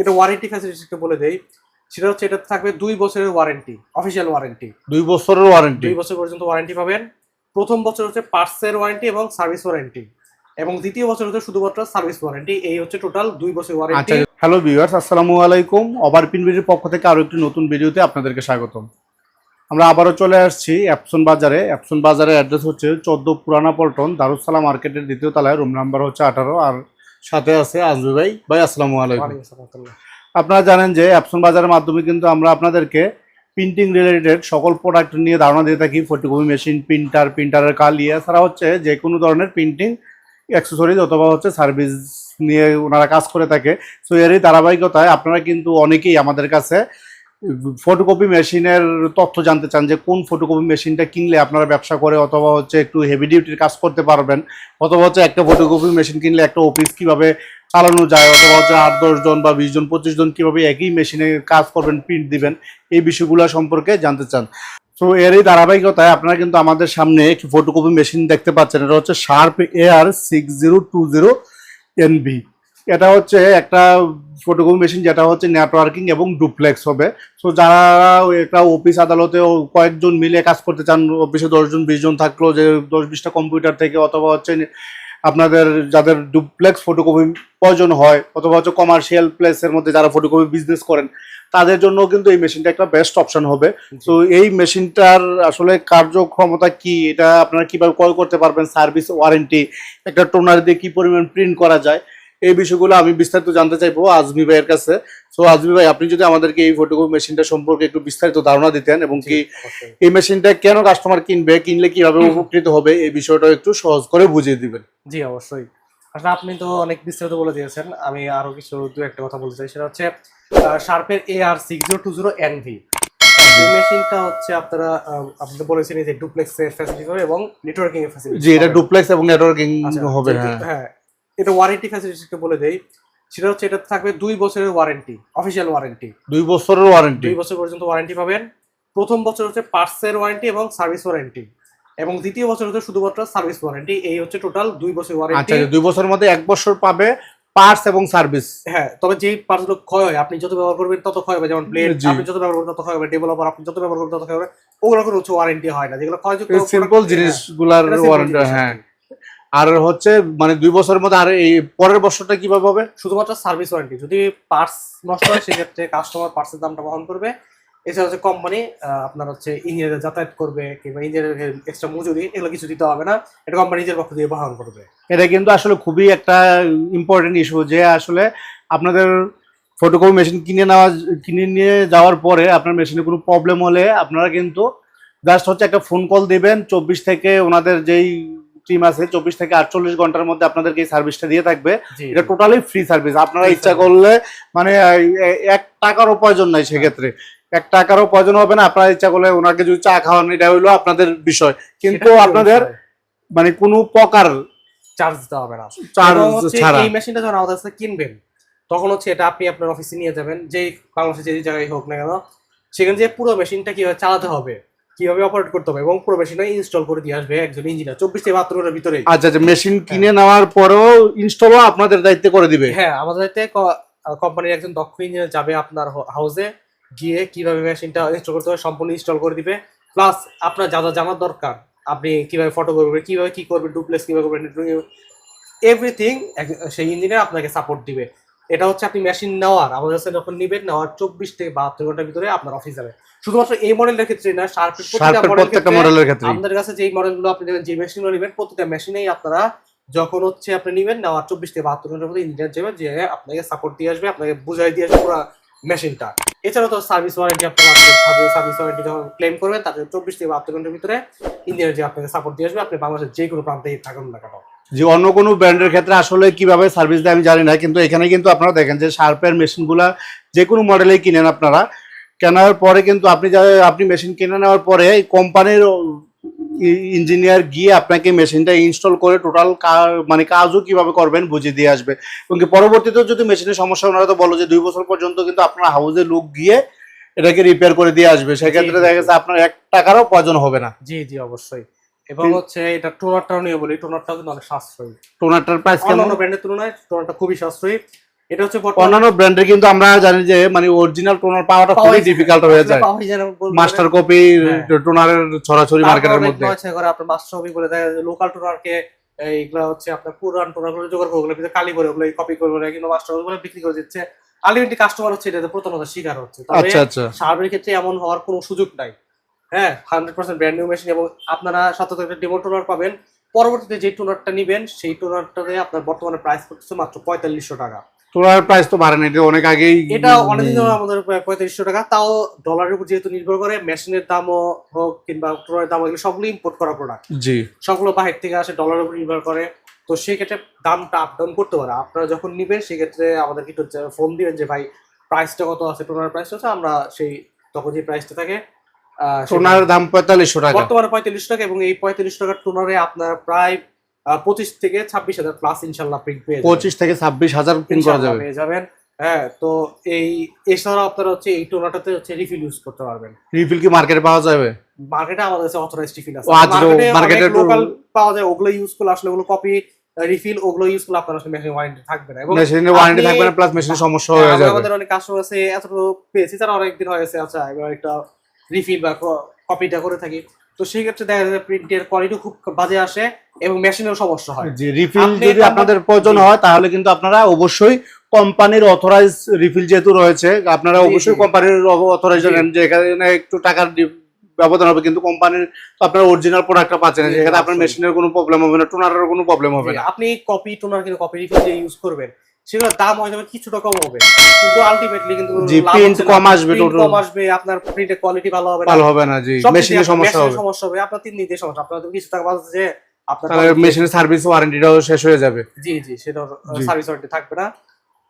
এটা warranty facility একটু বলে দেই। সেটা হচ্ছে এটা থাকবে দুই বছরের ওয়ারেন্টি অফিসিয়াল ওয়ারেন্টি দুই বছরের ওয়ারেন্টি দুই বছর পর্যন্ত ওয়ারেন্টি পাবেন। প্রথম বছর হচ্ছে পার্টসের ওয়ারেন্টি এবং সার্ভিস ওয়ারেন্টি এবং দ্বিতীয় বছর হচ্ছে শুধুমাত্র সার্ভিস ওয়ারেন্টি এই হচ্ছে টোটাল দুই বছর আচ্ছা ওয়ারেন্টি হ্যালো ভিউয়ার্স আসসালামু আলাইকুম। ওভারপিন ভিডিওর পক্ষ থেকে আরও একটি নতুন ভিডিওতে আপনাদেরকে স্বাগতম। আমরা আবারও চলে আসছি অ্যাপসন বাজারে। অ্যাপসন বাজারের অ্যাড্রেস হচ্ছে চোদ্দ পুরানা পল্টন দারুসালাম মার্কেটের দ্বিতীয় তলায়। রুম নাম্বার হচ্ছে আঠারো। আর সাথে আছে আজমি ভাই। ভাই আসসালামু আলাইকুম। আপনারা জানেন যে অ্যাপসন বাজারের মাধ্যমে কিন্তু আমরা আপনাদেরকে প্রিন্টিং রিলেটেড সকল প্রোডাক্ট নিয়ে ধারণা দিয়ে থাকি। ফটোকপি মেশিন প্রিন্টার প্রিন্টারের কালি এছাড়া হচ্ছে যে কোনো ধরনের প্রিন্টিং অ্যাক্সেসরিজ অথবা হচ্ছে সার্ভিস নিয়ে ওনারা কাজ করে থাকে। সো এরই ধারাবাহিকতায় আপনারা কিন্তু অনেকেই আমাদের কাছে ফটোকপি মেশিনের তথ্য জানতে চান যে কোন ফটোকপি মেশিনটা কিনলে আপনারা ব্যবসা করে অথবা হচ্ছে একটু হেভি ডিউটির কাজ করতে পারবেন, অথবা হচ্ছে একটা ফটোকপি মেশিন কিনলে একটা অফিস কীভাবে চালানো যায়, অথবা হচ্ছে আট জন বা বিশ জন, পঁচিশ জন কীভাবে একই মেশিনে কাজ করবেন প্রিন্ট দিবেন, এই বিষয়গুলো সম্পর্কে জানতে চান। তো এরই ধারাবাহিকতায় আপনারা কিন্তু আমাদের সামনে একটি ফটোকপি মেশিন দেখতে পাচ্ছেন, এটা হচ্ছে Sharp AR six zero two zero NB এটা হচ্ছে একটা ফটোকপি মেশিন যেটা হচ্ছে নেটওয়ার্কিং এবং ডুপ্লেক্স হবে। সো যারা একটা অফিস আদালতে কয়েকজন মিলে কাজ করতে চান অফিসে দশজন বিশ জন থাকল যে দশ বিশটা কম্পিউটার থেকে অথবা হচ্ছে আপনাদের যাদের ডুপ্লেক্স ফটোকপি প্রয়োজন হয় অথবা হচ্ছে কমার্শিয়াল প্লেসের মধ্যে যারা ফটোকপি বিজনেস করেন তাদের জন্য কিন্তু এই মেশিনটা একটা বেস্ট অপশন হবে। তো এই মেশিনটার আসলে কার্যক্ষমতা কি এটা আপনারা কীভাবে ক্রয় করতে পারবেন সার্ভিস ওয়ারেন্টি একটা টোনার দিয়ে কি পরিমাণ প্রিন্ট করা যায় এই বিষয়গুলো আমি বিস্তারিত জানতে চাইব আজমি ভাইয়ের কাছে। তো আজমি ভাই আপনি যদি আমাদেরকে এই ফটোকপি মেশিনটা সম্পর্কে একটু বিস্তারিত ধারণা দিতেন এবং কি এই মেশিনটা কেন কাস্টমার কিনবে কিনলে কীভাবে উপকৃত হবে এই বিষয়টা একটু সহজ করে বুঝিয়ে দিবেন। জি অবশ্যই। আসলে আপনি তো অনেক বিস্তারিত বলে দিয়েছেন আমি আরও কিছু দু একটা কথা বলতে চাই। সেটা হচ্ছে শার্পের A R six zero two zero NV এই মেশিনটা হচ্ছে আপনারা আপনি বলেছেন যে ডুপ্লেক্স এর ফ্যাসিলিটি হবে এবং নেটওয়ার্কিং এর ফ্যাসিলিটি জি এটা ডুপ্লেক্স এবং নেটওয়ার্কিং হবে হ্যাঁ। হ্যাঁ এটা ওয়ারেন্টি ফ্যাসিলিটি একটু বলে দেই। সেটা হচ্ছে এটা থাকবে দুই বছরের ওয়ারেন্টি অফিসিয়াল ওয়ারেন্টি দুই বছরের ওয়ারেন্টি দুই বছর পর্যন্ত ওয়ারেন্টি পাবেন। প্রথম বছর হচ্ছে পার্টসের ওয়ারেন্টি এবং সার্ভিস ওয়ারেন্টি এবং দ্বিতীয় বছর হচ্ছে শুধুমাত্র সার্ভিস ওয়ারেন্টি এই হচ্ছে টোটাল দুই বছর ওয়ারেন্টি আচ্ছা দুই বছরের মধ্যে এক বছর পাবে পার্টস এবং সার্ভিস হ্যাঁ তবে যেই পার্টসগুলো ক্ষয় হয় আপনি যত ব্যবহার করবেন তত ক্ষয় হবে। যেমন প্লেট আপনি যত ব্যবহার করবেন তত ক্ষয় হবে। ডেভেলপার আপনি যত ব্যবহার করবেন তত ক্ষয় হবে। ওগুলো কোনো হচ্ছে ওয়ারেন্টি হয় না। যেগুলো ক্ষয়যুক্ত সিম্পল জিনিসগুলার ওয়ারেন্টি হ্যাঁ। আর হচ্ছে মানে দুই বছরের মধ্যে আর এই পরের বছরটা কীভাবে হবে? শুধুমাত্র সার্ভিস ওয়ারেন্টি যদি পার্টস নষ্ট হয় সেক্ষেত্রে কাস্টমার পার্টসের দামটা বহন করবে। এছাড়া হচ্ছে কোম্পানি আপনার হচ্ছে ইঞ্জিনিয়ার যাতায়াত করবে কিংবা ইঞ্জিনিয়ারের এক্সট্রা মজুরি এগুলো কিছু দিতে হবে না। এটা কোম্পানি নিজের পক্ষ দিয়ে বহন করবে। এটা কিন্তু আসলে খুবই একটা ইম্পর্টেন্ট ইস্যু যে আসলে আপনাদের ফটোকপি মেশিন কিনে নেওয়া কিনে নিয়ে যাওয়ার পরে আপনার মেশিনে কোনো প্রবলেম হলে আপনারা কিন্তু জাস্ট হচ্ছে একটা ফোন কল দিবেন চব্বিশ থেকে ওনাদের যেই টিম আছে চব্বিশ থেকে আটচল্লিশ ঘণ্টার মধ্যে আপনাদেরকে এই সার্ভিসটা দিয়ে থাকবে। এটা টোটালি ফ্রি সার্ভিস আপনারা ইচ্ছা করলে মানে এক টাকারও প্রয়োজন নাই সেক্ষেত্রে। এক টাকারও প্রয়োজন হবে না। আপনারা ইচ্ছা করলে ওনাকে যদি চা খাওয়ান এটা হইল আপনাদের বিষয়। কিন্তু আপনাদের মানে কোনো প্রকার চার্জ দিতে হবে না। চার্জ ছাড়া। এই মেশিনটা যখন আমাদের কাছে কিনবেন তখন হচ্ছে এটা আপনি আপনার অফিসে নিয়ে যাবেন। যেই বাংলাদেশে যে জায়গায় হোক না কেন সেখানে যে পুরো মেশিনটা কীভাবে চালাতে হবে কীভাবে অপারেট করতে হবে? এবং পুরো মেশিনটা ইনস্টল করে দিয়ে আসবে একজন ইঞ্জিনিয়ার চব্বিশ থেকে বাহাত্তর ঘণ্টার ভিতরে আচ্ছা আচ্ছা মেশিন কিনে নেওয়ার পরেও ইনস্টলও আপনাদের দায়িত্বে করে দিবে? হ্যাঁ আমাদের হাতে কোম্পানির একজন দক্ষ ইঞ্জিনিয়ার যাবে আপনার হাউসে গিয়ে কীভাবে মেশিনটা ইনস্টল করতে হবে সম্পূর্ণ ইনস্টল করে দিবে। প্লাস আপনার যা যা জানার দরকার আপনি কীভাবে ফটো করবেন কীভাবে কি করবেন ডুপ্লেক্স কীভাবে করবেন এভরিথিং সেই ইঞ্জিনিয়ার আপনাকে সাপোর্ট দিবে। এটা হচ্ছে আপনি মেশিন নেওয়ার আমাদের কাছে যখন নিবেন নেওয়ার চব্বিশ থেকে বাহাত্তর ঘণ্টার ভিতরে আপনার অফিস যাবে। শুধুমাত্র এই মডেলের ক্ষেত্রে না শার্পের প্রত্যেকটা মডেলের ক্ষেত্রে আমাদের কাছে যেই মডেলগুলো আপনি নেবেন যে মেশিনগুলো নেবেন প্রত্যেকটা মেশিনেই আপনারা যখন হচ্ছে আপনি নেবেন নেওয়ার চব্বিশ থেকে বাহাত্তর ঘণ্টার মধ্যে ইঞ্জিনিয়ার যাবে যে আপনাকে সাপোর্ট দিয়ে আসবে আপনাকে বুঝাই দিয়ে আসবে পুরো মেশিনটা এছাড়াও তো সার্ভিস ওয়ারেন্টি আপনার সার্ভিস ওয়ারেন্টি যখন ক্লেম করবেন তাতে চব্বিশ থেকে বাহাত্তর ঘণ্টার ভিতরে ইঞ্জিনিয়ার যে আপনাকে সাপোর্ট দিয়ে আসবে আপনি বাংলাদেশের যে কোনো প্রান্তেই থাকুন না কেন। যে অন্য কোনো ব্র্যান্ডের ক্ষেত্রে আসলে কীভাবে সার্ভিস দেয় আমি জানি না কিন্তু এখানে কিন্তু আপনারা দেখেন যে শার্পের মেশিনগুলা যে কোনো মডেলেই কিনেন আপনারা। কেনার পরে কিন্তু আপনি যা আপনি মেশিন কিনে নেওয়ার পরে কোম্পানির ইঞ্জিনিয়ার গিয়ে আপনাকে মেশিনটা ইনস্টল করে টোটাল মানে কাজও কীভাবে করবেন বুঝিয়ে দিয়ে আসবে। এবং পরবর্তীতেও যদি মেশিনের সমস্যা ওনারা তো বলো যে দুই বছর পর্যন্ত কিন্তু আপনার হাউসে লোক গিয়ে এটাকে রিপেয়ার করে দিয়ে আসবে। সেক্ষেত্রে দেখা গেছে আপনার এক টাকারও প্রয়োজন হবে না। জি জি অবশ্যই। এবং হচ্ছে এটা টোনারটাও নিয়ে বলি টোনারটাও কিন্তু অনেক সাশ্রয়ী। টোনারটার প্রাইস কেমন? অন্যান্য ব্র্যান্ডের তুলনায় টোনারটা খুবই সাশ্রয়ী। এটা হচ্ছে অন্যান্য ব্র্যান্ডে কিন্তু আমরা জানি যে মানে অরিজিনাল টোনার পাওয়াটা খুবই ডিফিকাল্ট হয়ে যায়। মাস্টার কপি হ্যাঁ। টোনারের ছড়াছড়ি মার্কেটের মধ্যে। নয় করে আপনার মাস্টার কপি দেখা যায় লোকাল টোনারকে এইগুলা হচ্ছে আপনার পুরান টোনারগুলো জোগাড় করে ওগুলো কালি করে ওগুলো কপি করে কিন্তু মাস্টার কপি বিক্রি করে দিচ্ছে। আলটিমেটলি কাস্টমার হচ্ছে এটাতে প্রতারণার শিকার হচ্ছে। তবে আচ্ছা আচ্ছা। সার্ভের ক্ষেত্রে এমন হওয়ার কোনো সুযোগ নাই। হ্যাঁ hundred percent brand new machine এবং আপনারা সাথে একটা ডেমো টোনার পাবেন। পরবর্তীতে যে টোনারটা নিবেন সেই টোনারটাতে আপনার বর্তমানে প্রাইস পড়তেছে মাত্র পঁয়তাল্লিশশো টাকা। টোনার প্রাইস তো বাড়েনি এটা অনেক আগেই এটা অনেকদিন ধরে আমাদের পঁয়তাল্লিশশো টাকা তাও ডলারের উপর যেহেতু নির্ভর করে মেশিনের দামও হোক কিংবা টোনারের দাম এগুলো সবগুলো ইম্পোর্ট করা প্রোডাক্ট জি। সবগুলো বাহির থেকে আসে ডলারের উপর নির্ভর করে। তো সেই ক্ষেত্রে দামটা আপ ডাউন করতে পারে। আপনারা যখন নিবেন সেক্ষেত্রে আমাদেরকে একটু ফোন দিবেন যে ভাই প্রাইসটা কত আছে? টোনার প্রাইসটা আছে আমরা সেই তখন যে প্রাইসটা থাকে টোনার দাম পঁয়তাল্লিশশো টাকা। বর্তমানে পঁয়তাল্লিশ টাকা এবং এই পঁয়তাল্লিশ টাকার টোনারে আপনার প্রায় পঁচিশ থেকে ছাব্বিশ হাজার প্লাস ইনশাল্লাহ প্রিন্ট পেয়ে পঁচিশ থেকে ছাব্বিশ হাজার পিন করা যাবে। পেয়ে যাবেন। হ্যাঁ তো এই আপনারা হচ্ছে এই টোনাটাতে হচ্ছে রিফিল ইউজ করতে পারবেন। রিফিল কি মার্কেটে পাওয়া যাবে? মার্কেটে আমাদের কাছে অথরাইজড রিফিল আছে। ও, আচ্ছা, লোকাল পাওয়া যায় ওগুলো ইউজ করলে আসলে ওগুলো কপি রিফিল ওগুলো ইউজ করলে আপনার আসলে মেশিন ওয়ারেন্টি থাকবে না। এবং মেশিনের ওয়ারেন্টি থাকবে না প্লাস মেশিনের সমস্যা হ্যাঁ, হয়ে যাবে। আমাদের অনেক কাস্টমার আছে এতটুকু পেয়েছি তারা অনেকদিন হয়ে গেছে আচ্ছা এবার একটা রিফিল বা কপিটা করে থাকি। তো সেই ক্ষেত্রে দেখা যায় প্রিন্টের কোয়ালিটি খুব বাজে আসে এবং মেশিনেরও সমস্যা হয়। যে রিফিল যদি আপনাদের প্রয়োজন হয় তাহলে কিন্তু আপনারা অবশ্যই কোম্পানির অথরাইজ রিফিল যেহেতু রয়েছে আপনারা অবশ্যই কোম্পানির অথরাইজ। নেন যে এখানে একটু টাকার ব্যবধান হবে কিন্তু কোম্পানির তো আপনার অরিজিনাল প্রোডাক্টটা পাচ্ছেন না জি, সেখানে আপনার মেশিনের কোনো প্রবলেম হবে না টোনারের কোনো প্রবলেম হবে না। আপনি কপি টোনার কিন্তু কপি রিফিল যে ইউজ করবেন সেগুলোর দাম হয়তো কিছুটা কম হবে। কিন্তু আলটিমেটলি কিন্তু না। কম আসবে টোটাল কম আসবে আপনার প্রিন্টের কোয়ালিটি ভালো হবে না। ভালো হবে না জি। মেশিনে মেশিনের সমস্যা হবে। সমস্যা হবে আপনার তিন দিকে সমস্যা। আপনার তো কিছু টাকা বাঁচছে যে আপনার মেশিনের সার্ভিস ওয়ারেন্টিটাও শেষ হয়ে যাবে। জি জি সেটা সার্ভিস ওয়ারেন্টি থাকবে না।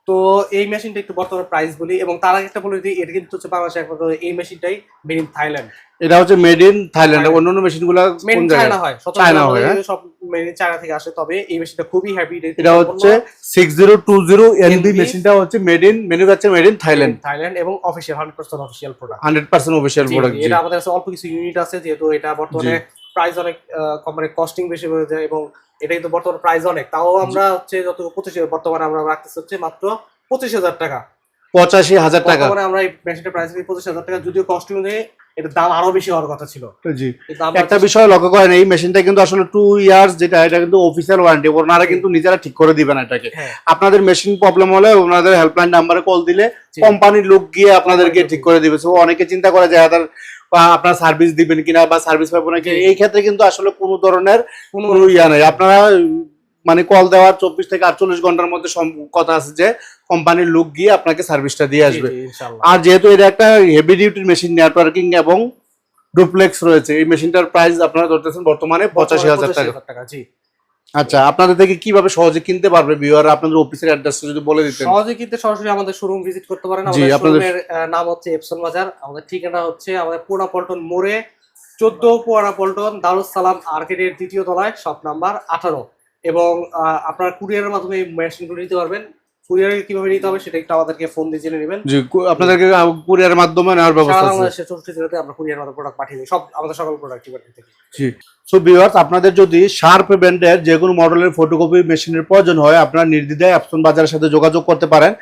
তো এই মেশিনটা একটু বর্তমানে প্রাইস বলি এবং তার আগে একটা বলে দিই এটা কিন্তু হচ্ছে বাংলাদেশে একমাত্র এই মেশিনটাই মেড ইন থাইল্যান্ড এটা হচ্ছে মেড ইন থাইল্যান্ড। অন্যান্য মেশিনগুলো মেড ইন চায়না হয় চায়না হয়, হ্যাঁ? সব মেড ইন চায়না থেকে আসে তবে এই মেশিনটা খুবই হ্যাপি এটা হচ্ছে six zero two zero NB NB মেশিনটা হচ্ছে made in manufacture made in Thailand Thailand এবং hundred percent official product hundred percent official product এটা আমাদের কাছে অল্প কিছু ইউনিট আছে যেহেতু এটা বর্তমানে প্রাইস অনেক কোম্পানির কস্টিং বেশি হয়ে যায় এবং এটা কিন্তু বর্তমানে প্রাইস অনেক। তাও আমরা হচ্ছে যত পঁচিশ বর্তমানে আমরা রাখতেছি হচ্ছে মাত্র পঁচিশ হাজার টাকা। পঁচাশি হাজার টাকা। বর্তমানে আমরা এই মেশিনটার প্রাইস পঁচিশ হাজার টাকা যদিও কস্টিং অনুযায়ী এটার দাম আরও বেশি হওয়ার কথা ছিল। জি। একটা বিষয় লক্ষ্য করেন এই মেশিনটা কিন্তু আসলে টু ইয়ার্স যেটা এটা কিন্তু অফিসিয়াল ওয়ারেন্টি ওনারা কিন্তু নিজেরা ঠিক করে দিবেন এটাকে। হ্যাঁ। আপনাদের মেশিন প্রবলেম হলে ওনাদের হেল্পলাইন নাম্বারে কল দিলে। কোম্পানির লোক গিয়ে আপনাদেরকে ঠিক করে দিবে। সো অনেকে চিন্তা করে যে হাজার আপনার সার্ভিস দিবেন কিনা বা সার্ভিস পাবো না। এই ক্ষেত্রে কিন্তু আসলে কোনো ধরনের কোনো ইয়া নেই। আপনারা মানে কল দেওয়ার চব্বিশ থেকে আটচল্লিশ ঘণ্টার মধ্যে কথা আছে যে কোম্পানির লোক গিয়ে আপনাকে সার্ভিসটা দিয়ে আসবে। আর যেহেতু এটা একটা হেভি ডিউটির মেশিন নেটওয়ার্কিং এবং ডুপ্লেক্স রয়েছে এই মেশিনটার প্রাইস আপনারা ধরতেছেন বর্তমানে পঁচাশি হাজার টাকা। টাকা জি। আচ্ছা আপনাদের থেকে কীভাবে সহজে কিনতে পারবে ভিউয়ার আপনাদের অফিসের অ্যাড্রেসটা যদি বলে দিতেন। সহজে কিনতে সরাসরি আমাদের শোরুম ভিজিট করতে পারেন। আমাদের শোরুমের নাম হচ্ছে এপসন বাজার আমাদের ঠিকানা হচ্ছে আমাদের পোড়া পল্টন মোড়ে চোদ্দ পোড়া পল্টন দারুস সালাম আর্কেডের দ্বিতীয় তলায় শপ নাম্বার আঠারো। এবং আপনারা কুরিয়ারের মাধ্যমে মেশিনগুলো নিতে পারবেন। কুরিয়ারে কীভাবে নিতে হবে সেটা একটু আমাদেরকে ফোন দিয়ে জেনে নেবেন। জি আপনাদেরকে কুরিয়ারের মাধ্যমে নেওয়ার ব্যবস্থা আছে। বাংলাদেশের চৌষট্টি জেলাতে আমরা কুরিয়ার মাধ্যমে প্রোডাক্ট পাঠিয়ে দিই। সব আমাদের সকল প্রোডাক্ট থেকে জি। সো ভিউয়ার্স আপনাদের যদি শার্প ব্র্যান্ডের যে কোনো মডেলের ফটোকপি মেশিনের প্রয়োজন হয় আপনারা নির্দ্বিধায় অ্যাপসন বাজারের সাথে যোগাযোগ করতে পারেন।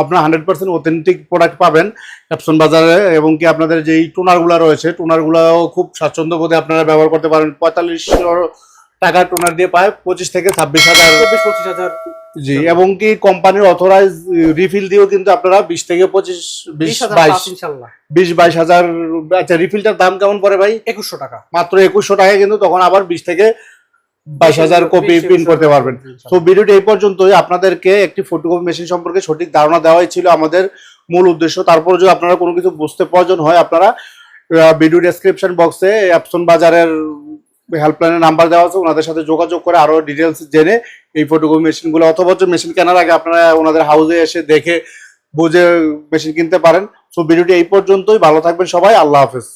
আপনারা হান্ড্রেড পার্সেন্ট অথেন্টিক প্রোডাক্ট পাবেন অ্যাপসন বাজারে এবং কি আপনাদের যেই টোনারগুলো রয়েছে টোনারগুলোও খুব স্বাচ্ছন্দ্য বোধে আপনারা ব্যবহার করতে পারেন। পঁয়তাল্লিশশো টাকা টোনার দিয়ে পায় পঁচিশ থেকে ছাব্বিশ হাজার। চব্বিশ পঁচিশ হাজার। জি। এবং কি কোম্পানির অথরাইজ রিফিল দিয়েও কিন্তু আপনারা বিশ থেকে পঁচিশ বিশ বাইশ। বিশ বাইশ হাজার আচ্ছা রিফিলটার দাম কেমন পড়ে ভাই? একুশশো টাকা। মাত্র একুশশো টাকা কিন্তু তখন আবার বিশ থেকে বাইশ হাজার কপি প্রিন্ট করতে পারবেন। তো ভিডিওটি এই পর্যন্তই। আপনাদেরকে একটি ফটোকপি মেশিন সম্পর্কে সঠিক ধারণা দেওয়াই ছিল আমাদের মূল উদ্দেশ্য। তারপর যদি আপনারা কোনো কিছু বুঝতে প্রয়োজন হয় আপনারা ভিডিও ডেসক্রিপশন বক্সে অ্যাপসন বাজারের হেল্পলাইনের নাম্বার দেওয়া আছে। ওনাদের সাথে যোগাযোগ করে আরও ডিটেলস জেনে এই ফটোকপি মেশিনগুলো অথবা মেশিন কেনার আগে আপনারা ওনাদের হাউসে এসে দেখে, বুঝে মেশিন কিনতে পারেন। সো ভিডিওটি এই পর্যন্তই। ভালো থাকবেন সবাই। আল্লাহ হাফেজ।